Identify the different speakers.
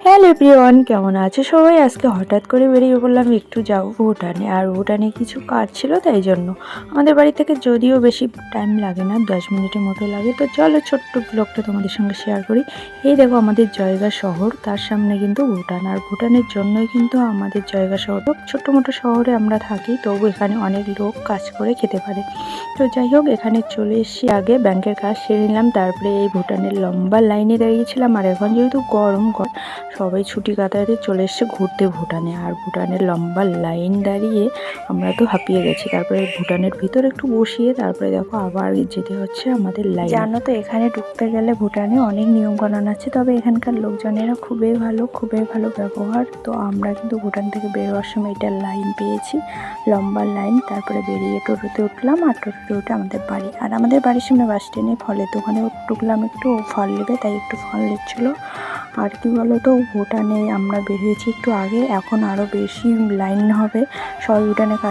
Speaker 1: Hello everyone কেমন আছে সবাই? আজকে হঠাৎ করে বেরিয়ে পড়লাম একটু যাব ভুটানে। আর ভুটানে কিছু কাজ ছিল, তাই জন্য। আমাদের বাড়ি থেকে যদিও বেশি টাইম লাগে না, দশ মিনিটের মতো লাগে। তো চলো ছোট্ট ব্লগটা তোমাদের সঙ্গে শেয়ার করি। এই দেখো আমাদের জয়গা শহর, তার সামনে কিন্তু ভুটান। আর ভুটানের জন্যই কিন্তু আমাদের জয়গা শহর। ছোট্ট মোটো শহরে আমরা থাকি তবু এখানে অনেক লোক কাজ করে খেতে পারে। তো যাই হোক, এখানে চলে এসেছি আগে। ব্যাংকের কাজ সেরে নিলাম, তারপরে এই ভুটানের লম্বা লাইনে দাঁড়িয়েছিলাম। আর এখন যেহেতু গরম, গ- সবাই ছুটি কাটাতে চলে এসছে ঘুরতে ভুটানে। আর ভুটানের লম্বা লাইন দাঁড়িয়ে আমরা তো হাঁপিয়ে গেছি। তারপরে ভুটানের ভিতর একটু বসিয়ে, তারপরে দেখো আবার যেতে হচ্ছে আমাদের লাইন। জানো তো, এখানে ঢুকতে গেলে ভুটানে অনেক নিয়ম নিয়মকানুন আছে, তবে এখানকার লোকজনেরা খুবই ভালো খুবই ভালো ব্যবহার। তো আমরা কিন্তু ভুটান থেকে বেরোয়ার সময় এটা লাইন পেয়েছি, লম্বা লাইন। তারপরে বেরিয়ে টোটোতে উঠলাম আর উঠে আমাদের বাড়ি। আর আমাদের বাড়ির সামনে বাস স্ট্যান্ডে ফলের দোকানে টুকলাম একটু ফল নেবে, তাই একটু ফল নিচ্ছিল। আর কি বলো তো ভুটানে আমরা বেরিয়েছি একটু আগে, এখন আরও বেশি লাইন হবে। সবাই ভুটানের কাছ